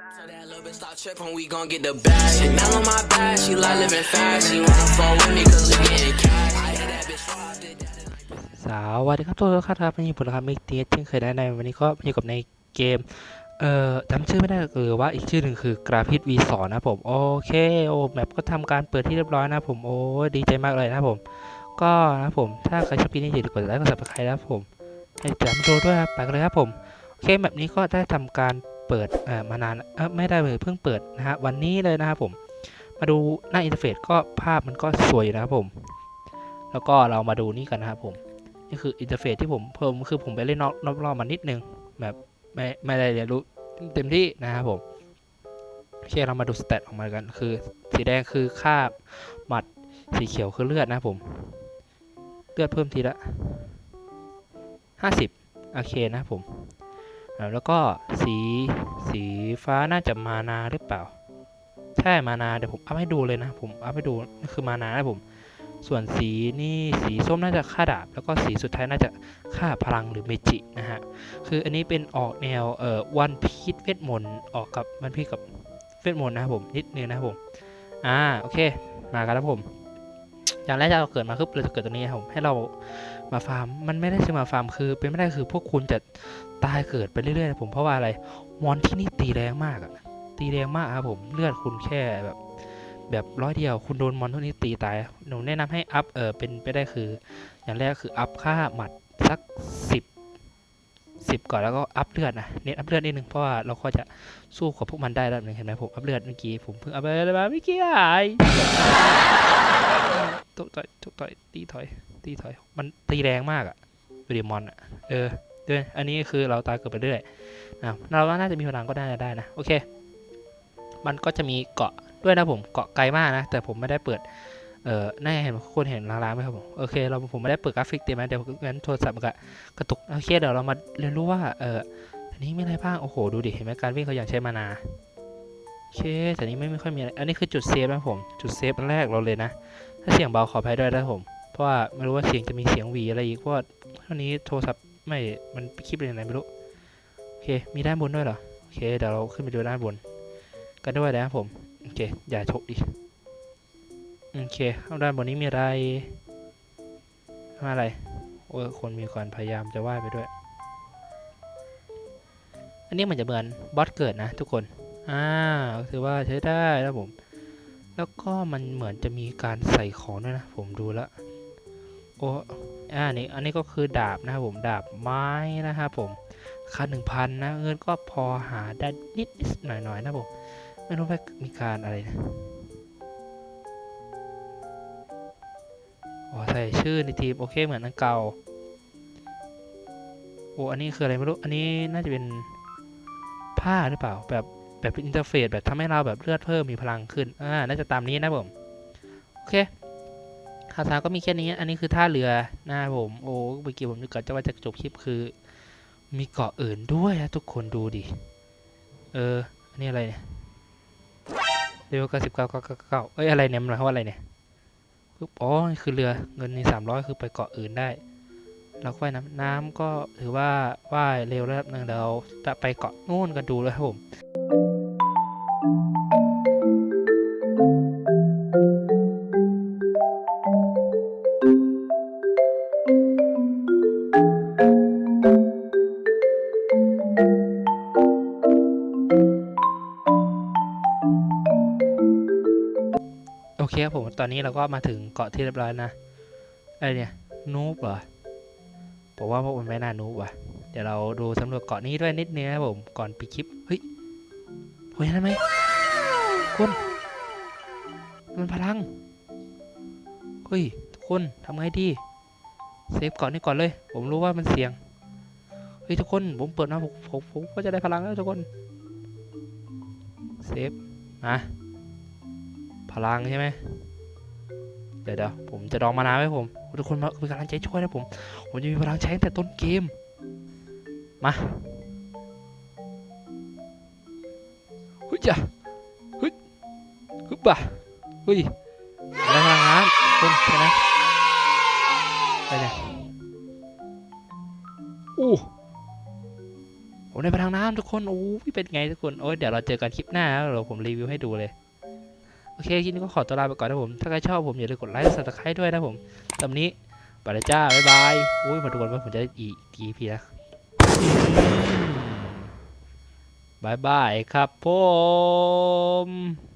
So that little bitch stop tripping, we gon' get the bag. Chanel on my back, she like living fast. She wanna fall with me cause we getting cash. I hit that bitch raw, did that สวัสดีครับทุกคนครับวันนี้ผมนะครับมิกเตียเช่นเคยได้ในวันนี้ก็อยู่กับในเกม เอ่อจำชื่อไม่ได้หรือว่าอีกชื่อหนึ่งคือกราฟิต V2 นะผม โอเค โอ้แมปก็ทำการเปิดที่เรียบร้อยนะผม โอ้ดีใจมากเลยนะผม ก็นะผม ถ้าใครชอบคลิปนี้อย่าลืมกดไลค์กดซับสไครต์นะผมให้ติดตามดูด้วยครับไปกันเลยครับผม โอเคแบบนี้ก็ได้ทำการ เปิดมานานไม่ได้เลยเพิ่งเปิดนะฮะวันนี้เลยนะครับผมมาดูหน้าอินเทอร์เฟซก็ภาพมันก็สวยอยู่นะครับผม แล้วก็เรามาดูนี่กันนะครับผมนี่คืออินเทอร์เฟซที่ผมเพิ่มคือผมไปเล่นนอกรอบๆมานิดนึงแบบไม่ไม่ได้เรียนรู้เต็มที่นะครับผมโอเคเรามาดูสเตตออกมากัน คือสีแดงคือค่าหมัดสีเขียวคือเลือดนะครับผม เลือดเพิ่มทีละห้าสิบโอเคนะครับผม แล้วก็สีสีฟ้าน่าจะมานาหรือเปล่า ใช่มานาเดี๋ยวผมอัพให้ดูเลยนะผมอัพให้ดูนี่คือมานานะผม ส่วนสีนี่สีส้มน่าจะค่าดาบ แล้วก็สีสุดท้ายน่าจะค่าพลังหรือเมจินะฮะคืออันนี้เป็นออกแนวเอ่อวันพีชเวทมนต์ออกกับวันพีชกับเวทมนต์นะครับผมนิดนึงนะครับผมอ่าโอเคมากันแล้วผม อย่างแรกเราเกิดมาคือเราจะเกิดตรงนี้ครับให้เรามาฟาร์มมันไม่ได้จะมาฟาร์มคือ เป็นไม่ได้คือพวกคุณจะตายเกิดไปเรื่อยๆนะผมเพราะว่าอะไรมอนที่นี่ตีแรงมากอะตีแรงมากครับผมเลือดคุณแค่แบบ แบบร้อยเดียวคุณโดนมอนเท่านี้ตีตายหนูแนะนำให้อัพเออเป็นไปได้คือ อย่างแรกคืออัพค่าหมัดสักสิบ สิบก่อนแล้วก็อัพเลือดนะเน้นอัพเลือดนิดนึงเพราะว่าเราก็จะสู้กับพวกมันได้แล้วนึงเห็นไหมผมอัพเลือดเมื่อกี้ผมเพิ่งอัพไปเลยมาเมื่อกี้ไอ้ตกต่อยตกต่อยตีถอยตีถอย มันตีแรงมากอะดูดิมอนอะเออเด้วยอันนี้คือเราตายเกิดไปเรื่อยนะเราว่าน่าจะมีพลังก็น่าจะได้นะโอเค มันก็จะมีเกาะด้วยนะผมเกาะไกลมากนะแต่ผมไม่ได้เปิด เออน่าจะเห็นคนเห็นลางๆไหมครับผม โอเค เราผมไม่ได้เปิดกราฟิกเต็มนะเดี๋ยวงั้นโทรศัพท์มันก็กระตุก โอเค เดี๋ยวเรามาเรียนรู้ว่า เอออันนี้มีอะไรบ้าง โอ้โห ดูดิ เห็นไหมการวิ่งเขาอย่างใช้มานา โอเค แต่นี้ไม่ไม่ค่อยมีอะไร อันนี้คือจุดเซฟนะผม จุดเซฟอันแรกเราเลยนะ ถ้าเสียงเบาขออภัยด้วยนะผม เพราะว่าไม่รู้ว่าเสียงจะมีเสียงหวีอะไรอีก เพราะว่าเท่านี้โทรศัพท์ไม่ มันคลิปเป็นยังไงไม่รู้ โอเค มีด้านบนด้วยเหรอ โอเค เดี๋ยวเราขึ้นไปดูด้านบน กันด้วยนะครับผม โอเค อย่าชกดิ โอเคข้างด้านบนนี้มีอะไร มาอะไร โอ้คนมีความพยายามจะว่ายไปด้วย อันนี้มันจะเหมือนบอสเกิดนะทุกคน อ่าถือว่าใช้ได้นะผม แล้วก็มันเหมือนจะมีการใส่ของด้วยนะ ผมดูแล้วโอ้อ่านี่อันนี้ก็คือดาบนะครับผม ดาบไม้นะครับผมค่าหนึ่งพันนะ เงินก็พอหาได้นิดนิดหน่อยหน่อยๆนะผม ไม่รู้ว่ามีการอะไรนะ อ๋อใส่ชื่อในทีมโอเคเหมือนอันเก่าโอ้อันนี้คืออะไรไม่รู้ อันนี้น่าจะเป็นผ้าหรือเปล่า แบบแบบอินเทอร์เฟซแบบทำให้เราแบบเลือดเพิ่มมีพลังขึ้น อ่า น่าจะตามนี้นะผม โอเคคาถาก็มีแค่นี้ อันนี้คือท่าเรือนะครับผม โอ้เมื่อกี้ผมนึกก่อนจะว่าจะจบคลิปคือ มีเกาะอื่นด้วยนะทุกคนดูดิ เออ อันนี้อะไรเนี่ยเร็วก้าสิบเก้าเก้าเก้าเก้าเอ้ยอะไรเนี่ยมันหมายความว่าอะไรเนี่ย ปึ๊บอ๋อนี่คือเรือเงินในสามร้อยคือไปเกาะอื่นได้ เราก็ว่ายน้ำน้ำก็ถือว่าว่ายเร็วระดับหนึ่งเดี๋ยวเราจะไปเกาะนู่นกันดูเลยครับผม โอเคครับผม ตอนนี้เราก็มาถึงเกาะที่เรียบร้อยนะอะไรเนี่ยนูบเหรอผมว่าพวกมันไม่น่านูบว่ะ เดี๋ยวเราดูสำรวจเกาะนี้ด้วยนิดนึงครับผม ก่อนปิดคลิป เฮ้ยเฮ้ยนั่นไหมคุณมันพลัง เฮ้ย ทุกคนทำไงดี เซฟเกาะนี้ก่อนเลย ผมรู้ว่ามันเสี่ยง เฮ้ย ทุกคน ผมเปิดมาผมผมผมก็จะได้พลังแล้วทุกคน เซฟ มา พลังใช่ไหมเดี๋ยวเดี๋ยวผมจะดองมานาไว้ผม ทุกคนมาเป็นกำลังใจช่วยนะผม ผมจะมีพลังใช้แต่ต้นเกม มาเฮ้ยจ้ะเฮ้ยฮึบบ่ะเฮ้ยพลังงานคนใช่ไหมอะไรเนี่ยอู้โอ้ผมได้ไปทางน้ำทุกคน โอ้ยเป็นไงทุกคน โอ้ยเดี๋ยวเราเจอกันคลิปหน้าแล้วเดี๋ยวผมรีวิวให้ดูเลย อเคคลิปนี้ก็ขอตัวลาไปก่อนนะผม ถ้าใครชอบผมอย่าลืมกดไลค์สับสไครต์ด้วยนะผมตอนนี้ไปเลยจ้า บ๊ายบาย อุ้ยมาดูกันว่าผมจะได้อีกกี่ EP นะบายบายครับผม